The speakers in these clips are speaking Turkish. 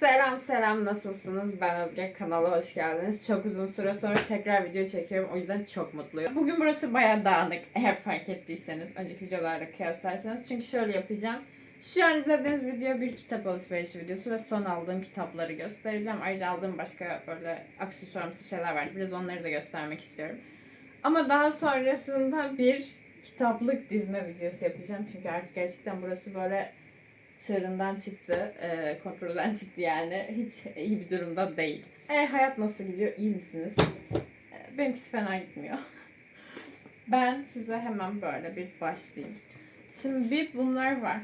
Selam selam nasılsınız? Ben Özge kanala hoş geldiniz. Çok uzun süre sonra tekrar video çekiyorum o yüzden çok mutluyum. Bugün burası bayağı dağınık eğer fark ettiyseniz önceki videolarla kıyaslarsanız. Çünkü şöyle yapacağım. Şu an izlediğiniz video bir kitap alışverişi videosu ve son aldığım kitapları göstereceğim. Ayrıca aldığım başka böyle aksesuarımsı şeyler var. Biraz onları da göstermek istiyorum. Ama daha sonrasında bir kitaplık dizme videosu yapacağım. Çünkü artık gerçekten burası böyle çığırından çıktı, e, kontrolden çıktı yani. Hiç iyi bir durumda değil. E, hayat nasıl gidiyor? İyi misiniz? E, benimkisi fena gitmiyor. Ben size hemen böyle bir başlayayım. Şimdi bir bunlar var.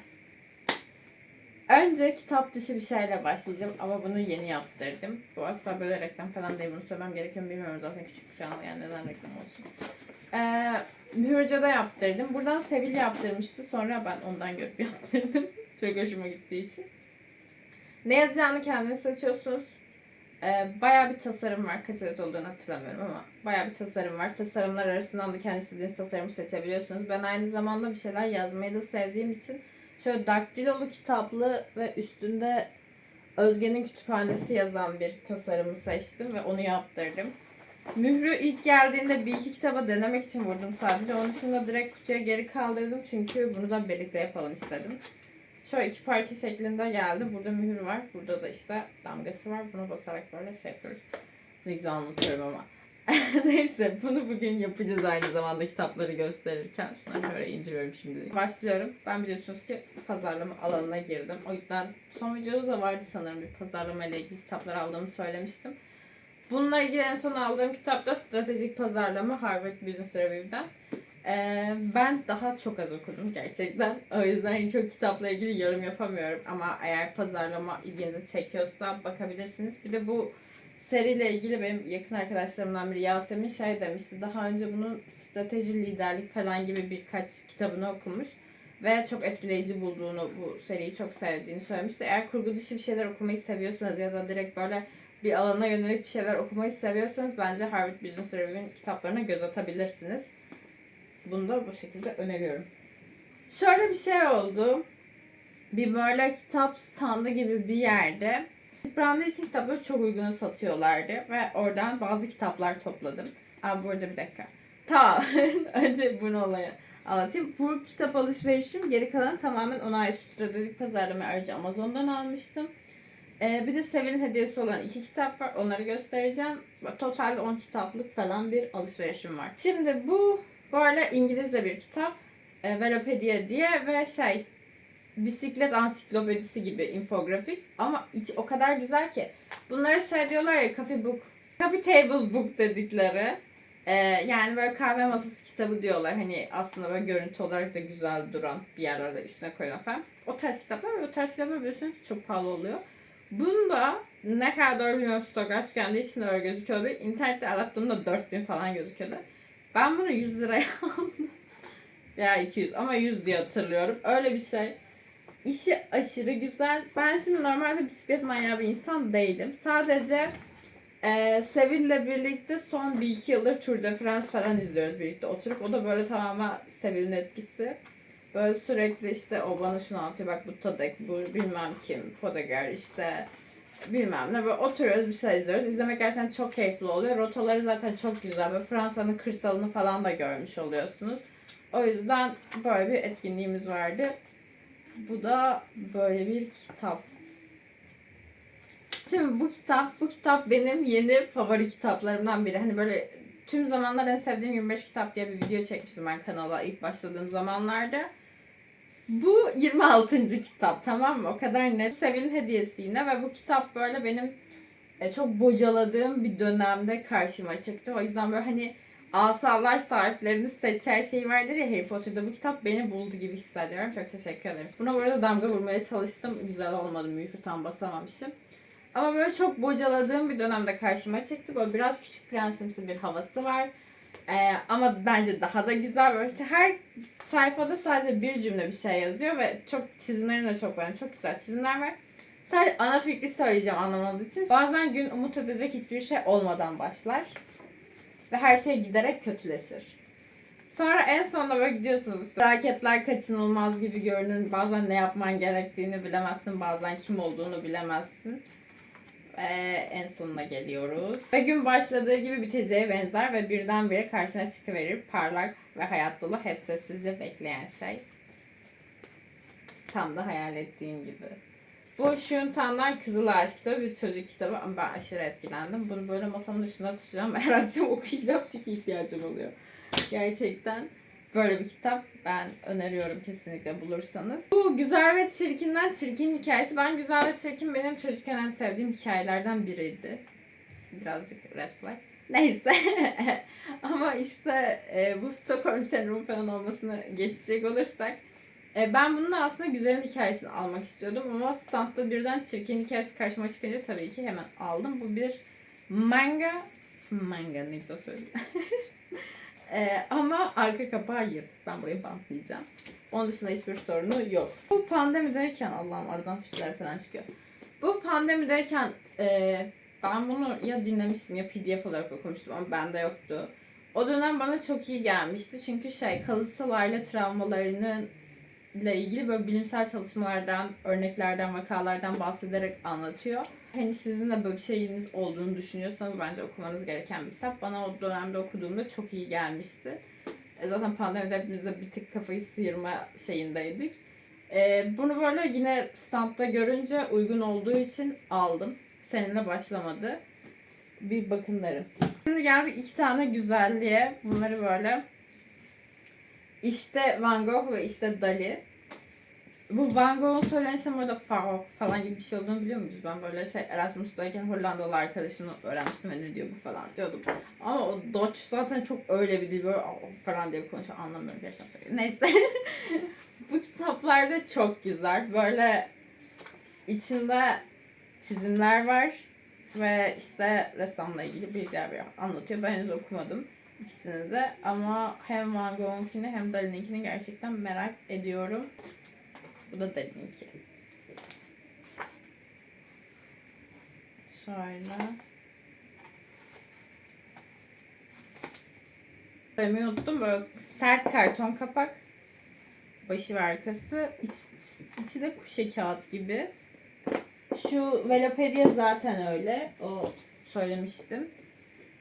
Önce kitap dışı bir şeyle başlayacağım ama bunu yeni yaptırdım. Bu asla böyle reklam falan değil. Bunu söylemem gerekiyor bilmiyorum zaten küçük bir kanal yani neden reklam olsun. Ee, Mühürca'da yaptırdım. Buradan Sevil yaptırmıştı. Sonra ben ondan göp yaptırdım. Çok hoşuma gittiği için. Ne yazacağını kendiniz seçiyorsunuz. Ee, bayağı bir tasarım var. Kaç adet olduğunu hatırlamıyorum ama bayağı bir tasarım var. Tasarımlar arasından da kendi istediğiniz tasarımı seçebiliyorsunuz. Ben aynı zamanda bir şeyler yazmayı da sevdiğim için şöyle daktilolu kitaplı ve üstünde Özge'nin kütüphanesi yazan bir tasarımı seçtim ve onu yaptırdım. Mührü ilk geldiğinde bir iki kitaba denemek için vurdum sadece. Onun dışında direkt kutuya geri kaldırdım çünkü bunu da birlikte yapalım istedim. Şöyle iki parça şeklinde geldi. Burada mühür var. Burada da işte damgası var. Bunu basarak böyle şey yapıyoruz. Ne güzel anlatıyorum ama. Neyse bunu bugün yapacağız aynı zamanda kitapları gösterirken. Şunları şöyle indiriyorum şimdi. Başlıyorum. Ben biliyorsunuz ki pazarlama alanına girdim. O yüzden son videoda da vardı sanırım bir pazarlama ile ilgili kitaplar aldığımı söylemiştim. Bununla ilgili en son aldığım kitap da Stratejik Pazarlama Harvard Business Review'den. Ee, ben daha çok az okudum gerçekten. O yüzden çok kitapla ilgili yorum yapamıyorum. Ama eğer pazarlama ilginizi çekiyorsa bakabilirsiniz. Bir de bu seriyle ilgili benim yakın arkadaşlarımdan biri Yasemin şey demişti. Daha önce bunun strateji, liderlik falan gibi birkaç kitabını okumuş. Ve çok etkileyici bulduğunu, bu seriyi çok sevdiğini söylemişti. Eğer kurgu dışı bir şeyler okumayı seviyorsanız ya da direkt böyle bir alana yönelik bir şeyler okumayı seviyorsanız bence Harvard Business Review'in kitaplarına göz atabilirsiniz. Bunu da bu şekilde öneriyorum. Şöyle bir şey oldu. Bir böyle kitap standı gibi bir yerde Brandy için kitapları çok uygun satıyorlardı ve oradan bazı kitaplar topladım. Aa burada bir dakika. Tamam. Önce bunu olaya anlatayım. Bu kitap alışverişim geri kalan tamamen ona ait stratejik pazarlama aracı Amazon'dan almıştım. Ee, bir de Sevil'in hediyesi olan iki kitap var. Onları göstereceğim. Totalde 10 kitaplık falan bir alışverişim var. Şimdi bu böyle İngilizce bir kitap. E, Velopedia diye ve şey bisiklet ansiklopedisi gibi infografik ama iç o kadar güzel ki. Bunlara şey diyorlar ya coffee book, coffee table book dedikleri. Ee, yani böyle kahve masası kitabı diyorlar. Hani aslında böyle görüntü olarak da güzel duran bir yerlerde üstüne koyulan falan. O tarz kitaplar ve o tarz kitaplar biliyorsunuz çok pahalı oluyor. Bunda ne kadar doğru bilmiyorum stok açıkken için öyle gözüküyordu. İnternette arattığımda 4000 falan gözüküyordu. Ben bunu 100 liraya aldım. ya 200 ama 100 diye hatırlıyorum. Öyle bir şey. İşi aşırı güzel. Ben şimdi normalde bisiklet manyağı bir insan değilim. Sadece e, Sevil'le birlikte son bir iki yıldır Tour de France falan izliyoruz birlikte oturup. O da böyle tamamen Sevil'in etkisi. Böyle sürekli işte o bana şunu anlatıyor. Bak bu Tadek, bu bilmem kim, Podagar işte bilmem ne. Böyle oturuyoruz bir şey izliyoruz. İzlemek gerçekten çok keyifli oluyor. Rotaları zaten çok güzel. Böyle Fransa'nın kırsalını falan da görmüş oluyorsunuz. O yüzden böyle bir etkinliğimiz vardı. Bu da böyle bir kitap. Şimdi bu kitap, bu kitap benim yeni favori kitaplarımdan biri. Hani böyle tüm zamanlar en sevdiğim 25 kitap diye bir video çekmiştim ben kanala ilk başladığım zamanlarda. Bu 26. kitap tamam mı? O kadar net. Sevil'in hediyesi yine ve bu kitap böyle benim e, çok bocaladığım bir dönemde karşıma çıktı. O yüzden böyle hani asalar sahiplerini seçer şey vardır ya Harry Potter'da bu kitap beni buldu gibi hissediyorum. Çok teşekkür ederim. Buna bu arada damga vurmaya çalıştım. Güzel olmadı. Mühür tam basamamışım. Ama böyle çok bocaladığım bir dönemde karşıma çıktı. Böyle biraz küçük prensimsi bir havası var. Ee, ama bence daha da güzel. Böyle işte her sayfada sadece bir cümle bir şey yazıyor ve çok çizimlerini de çok beğendim. Çok güzel çizimler var. Sadece ana fikri söyleyeceğim anlamanız için. Bazen gün umut edecek hiçbir şey olmadan başlar. Ve her şey giderek kötüleşir. Sonra en sonunda böyle gidiyorsunuz işte. Felaketler kaçınılmaz gibi görünür. Bazen ne yapman gerektiğini bilemezsin. Bazen kim olduğunu bilemezsin. Ve en sonuna geliyoruz. Ve gün başladığı gibi biteceğe benzer ve birdenbire karşına çıkıverir parlak ve hayat dolu hep sessizce bekleyen şey. Tam da hayal ettiğim gibi. Bu Şun Tan'dan Kızıl Ağaç kitabı bir çocuk kitabı ama ben aşırı etkilendim. Bunu böyle masamın üstünde tutacağım her akşam okuyacağım çünkü ihtiyacım oluyor. Gerçekten böyle bir kitap ben öneriyorum kesinlikle bulursanız. Bu Güzel ve Çirkin'den Çirkin hikayesi. Ben Güzel ve Çirkin benim çocukken en sevdiğim hikayelerden biriydi. Birazcık red flag. Neyse. Ama işte e, bu Stockholm sendromu falan olmasını geçecek olursak e, ben bunun da aslında güzelin hikayesini almak istiyordum ama standta birden çirkin hikayesi karşıma çıkınca tabii ki hemen aldım. Bu bir manga. Manga ne güzel söyledim. E, ama arka kapağı yırtık. Ben burayı bantlayacağım. Onun dışında hiçbir sorunu yok. Bu pandemideyken Allah'ım aradan fişler falan çıkıyor. Bu pandemideyken e, ben bunu ya dinlemiştim ya pdf olarak okumuştum ama bende yoktu. O dönem bana çok iyi gelmişti çünkü şey kalıtsal aile travmalarının ile ilgili böyle bilimsel çalışmalardan, örneklerden, vakalardan bahsederek anlatıyor. Hani sizin de böyle bir şeyiniz olduğunu düşünüyorsanız bence okumanız gereken bir kitap. Bana o dönemde okuduğumda çok iyi gelmişti. E, Zaten pandemide hepimiz de bir tık kafayı sıyırma şeyindeydik. E, bunu böyle yine standta görünce uygun olduğu için aldım. Seninle başlamadı. Bir bakın derim. Şimdi geldik iki tane güzelliğe. Bunları böyle işte Van Gogh ve işte Dali. Bu Van Gogh'un söylenişi burada Farok falan gibi bir şey olduğunu biliyor muyuz? Ben böyle şey Erasmus'tayken Hollandalı arkadaşımla öğrenmiştim ve ne diyor bu falan diyordum. Ama o Dutch zaten çok öyle bir dil böyle falan diye konuşuyor anlamıyorum gerçekten söyleyeyim. Neyse. bu kitaplarda çok güzel. Böyle içinde çizimler var ve işte ressamla ilgili bilgiler veriyor, anlatıyor. Ben henüz okumadım ikisini de ama hem Van Gogh'unkini hem Dali'ninkini gerçekten merak ediyorum. Bu da Dali'ninki. Şöyle. Söylemeyi unuttum. Böyle sert karton kapak. Başı ve arkası. İç, içi de kuşe kağıt gibi. Şu Velopedia zaten öyle. O söylemiştim.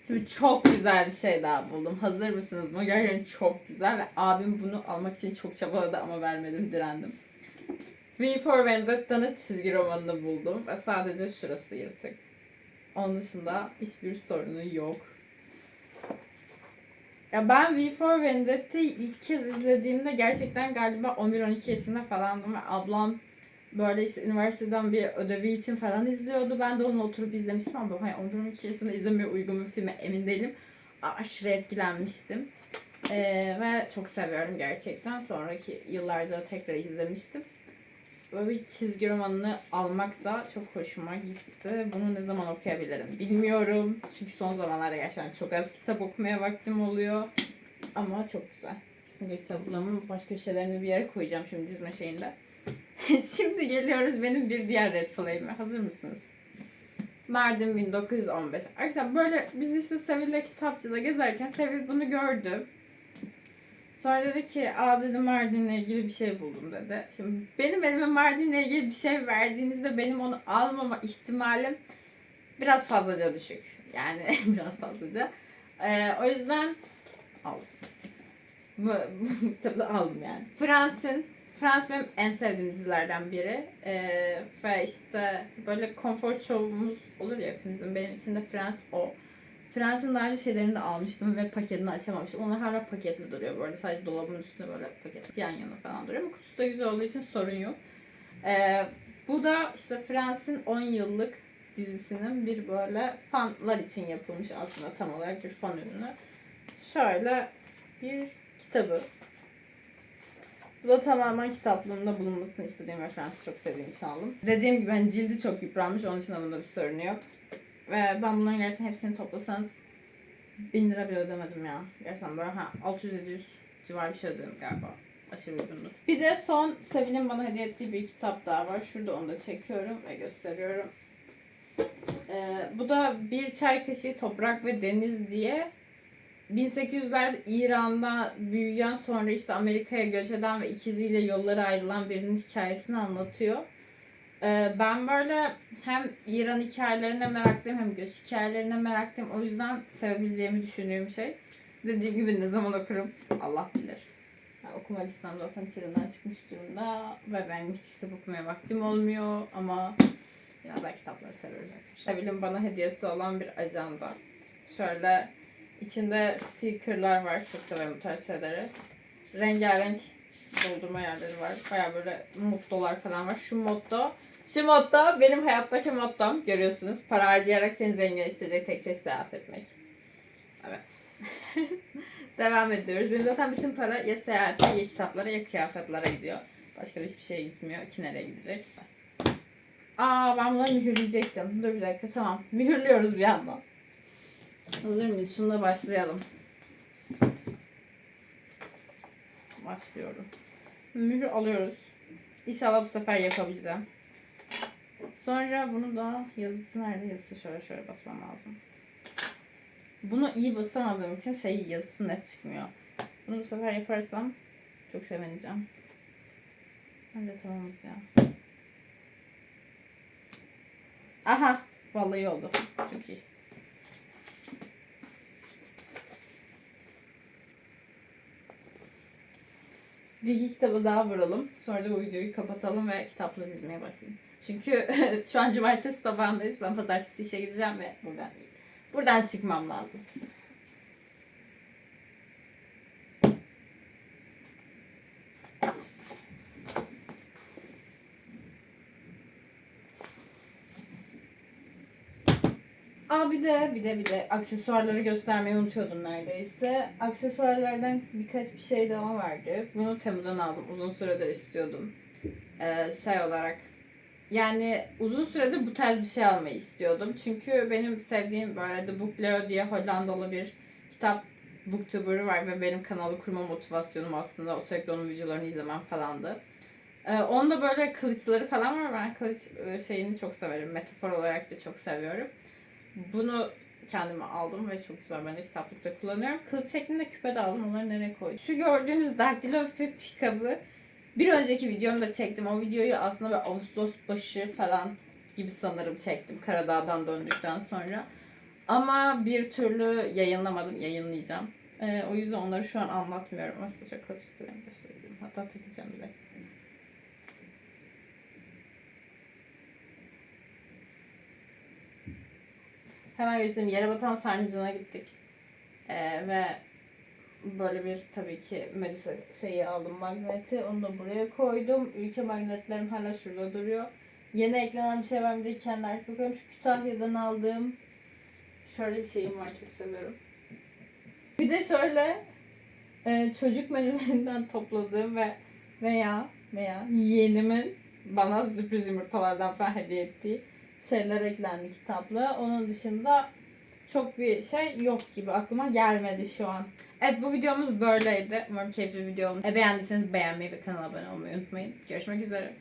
Şimdi çok güzel bir şey daha buldum. Hazır mısınız? Bu gerçekten çok güzel ve abim bunu almak için çok çabaladı ama vermedim, direndim. V for Vendetta'nın çizgi romanını buldum ve sadece şurası yırtık. Onun dışında hiçbir sorunu yok. Ya ben V for Vendetta'yı ilk kez izlediğimde gerçekten galiba 11-12 yaşında falandım ve ablam böyle işte üniversiteden bir ödevi için falan izliyordu. Ben de onu oturup izlemiştim ama hani 11-12 yaşında izlemeye uygun bir filme emin değilim. Aşırı etkilenmiştim. Ee, ve çok seviyorum gerçekten. Sonraki yıllarda tekrar izlemiştim. Böyle bir çizgi romanını almak da çok hoşuma gitti. Bunu ne zaman okuyabilirim bilmiyorum. Çünkü son zamanlarda gerçekten çok az kitap okumaya vaktim oluyor. Ama çok güzel. Kesinlikle kitaplarımın başka şeylerini bir yere koyacağım şimdi dizme şeyinde. Şimdi geliyoruz benim bir diğer red flag'ime. Hazır mısınız? Mardin 1915. Arkadaşlar böyle biz işte Sevil'le kitapçıda gezerken Sevil bunu gördü. Sonra dedi ki aa dedi Mardin'le ilgili bir şey buldum dedi. Şimdi benim elime Mardin'le ilgili bir şey verdiğinizde benim onu almama ihtimalim biraz fazlaca düşük. Yani biraz fazlaca. Ee, o yüzden bu kitabı aldım yani. Fransın Frans benim en sevdiğim dizilerden biri. Ee, ve işte böyle konfor show'umuz olur ya hepimizin. Benim için de Frans o. Frans'ın daha önce şeylerini de almıştım ve paketini açamamıştım. Onlar hala paketli duruyor arada. Sadece dolabın üstünde böyle paket yan yana falan duruyor. Ama kutusu da güzel olduğu için sorun yok. Ee, bu da işte Frans'ın 10 yıllık dizisinin bir böyle fanlar için yapılmış aslında tam olarak bir fan ürünü. Şöyle bir kitabı. Bu da tamamen kitaplığımda bulunmasını istediğim ve Fransız çok sevdiğim için aldım. Dediğim gibi hani cildi çok yıpranmış onun için bunda bir sorunu yok. Ve ben bunların gerçekten hepsini toplasanız 1000 lira bile ödemedim ya. Gerçekten böyle ha 600-700 civar bir şey ödedim galiba. Aşırı uygundu. Bir de son Sevil'in bana hediye ettiği bir kitap daha var. Şurada onu da çekiyorum ve gösteriyorum. Ee, bu da Bir Çay Kaşığı Toprak ve Deniz diye 1800'lerde İran'da büyüyen sonra işte Amerika'ya göç eden ve ikiziyle yolları ayrılan birinin hikayesini anlatıyor. Ee, ben böyle hem İran hikayelerine meraklıyım hem göç hikayelerine meraklıyım. O yüzden sevebileceğimi düşündüğüm şey. Dediğim gibi ne zaman okurum Allah bilir. Ya, okuma listem zaten çığırından çıkmış durumda ve benim hiç kitap okumaya vaktim olmuyor ama ya ben kitapları seviyorum arkadaşlar. Sevil'in bana hediyesi olan bir ajanda. Şöyle içinde stickerlar var. Çok severim bu tarz şeyleri. Rengarenk doldurma yerleri var. Baya böyle mottolar falan var. Şu motto. Şu motto benim hayattaki mottom. Görüyorsunuz. Para harcayarak seni zengin isteyecek tek şey seyahat etmek. Evet. Devam ediyoruz. Benim zaten bütün para ya seyahate ya kitaplara ya kıyafetlere gidiyor. Başka da hiçbir şeye gitmiyor. Ki nereye gidecek? Aa ben bunları mühürleyecektim. Dur bir dakika tamam. Mühürlüyoruz bir yandan. Hazır mıyız? Şununla başlayalım. Başlıyorum. Mühür alıyoruz. İnşallah bu sefer yapabileceğim. Sonra bunu da yazısı nerede? Yazısı şöyle şöyle basmam lazım. Bunu iyi basamadığım için şey yazısı net çıkmıyor. Bunu bu sefer yaparsam çok sevineceğim. Bence tamamız ya. Aha! Vallahi oldu. Çok iyi. Bir iki kitabı daha vuralım. Sonra da bu videoyu kapatalım ve kitapları dizmeye başlayayım. Çünkü şu an cumartesi sabahındayız. Ben pazartesi işe gideceğim ve buradan buradan çıkmam lazım. Aa bir de bir de bir de aksesuarları göstermeyi unutuyordum neredeyse. Aksesuarlardan birkaç bir şey daha vardı. Bunu Temu'dan aldım. Uzun süredir istiyordum. Ee, şey olarak. Yani uzun süredir bu tarz bir şey almayı istiyordum. Çünkü benim sevdiğim böyle The Book Leo diye Hollandalı bir kitap booktuber'ı var ve benim kanalı kurma motivasyonum aslında o sürekli onun videolarını izlemem falandı. Ee, onda böyle kılıçları falan var. Ben kılıç e, şeyini çok severim. Metafor olarak da çok seviyorum. Bunu kendime aldım ve çok güzel. Ben de kitaplıkta kullanıyorum. Kılıç şeklinde küpe de aldım. Onları nereye koydum? Şu gördüğünüz Dactylope pikabı bir önceki videomda çektim. O videoyu aslında böyle Ağustos başı falan gibi sanırım çektim. Karadağ'dan döndükten sonra. Ama bir türlü yayınlamadım. Yayınlayacağım. Ee, o yüzden onları şu an anlatmıyorum. Aslında çok kılıç göstereyim. Hatta takacağım bile. Hemen göstereyim. Yere batan sarnıcına gittik. Ee, ve böyle bir tabii ki Medusa şeyi aldım magneti. Onu da buraya koydum. Ülke magnetlerim hala şurada duruyor. Yeni eklenen bir şey var mı diye kendi artık bakıyorum. Şu Kütahya'dan aldığım şöyle bir şeyim var. Çok seviyorum. Bir de şöyle e, çocuk menülerinden topladığım ve veya veya yeğenimin bana sürpriz yumurtalardan falan hediye ettiği şeyler eklendi kitapla. Onun dışında çok bir şey yok gibi. Aklıma gelmedi şu an. Evet bu videomuz böyleydi. Umarım keyifli bir video olmuş. E, beğendiyseniz beğenmeyi ve kanala abone olmayı unutmayın. Görüşmek üzere.